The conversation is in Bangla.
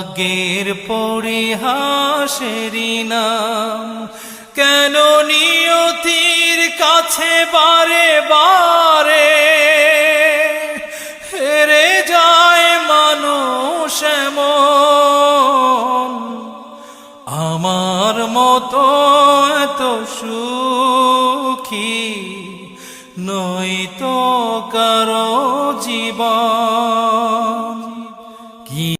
ভাগ্যের পরিহাসেরি নাম। কেন নিয়তির কাছে বারে বারে হেরে যায় মানুষ আমার মতো এত সুখী নয় তো কারও জীবন।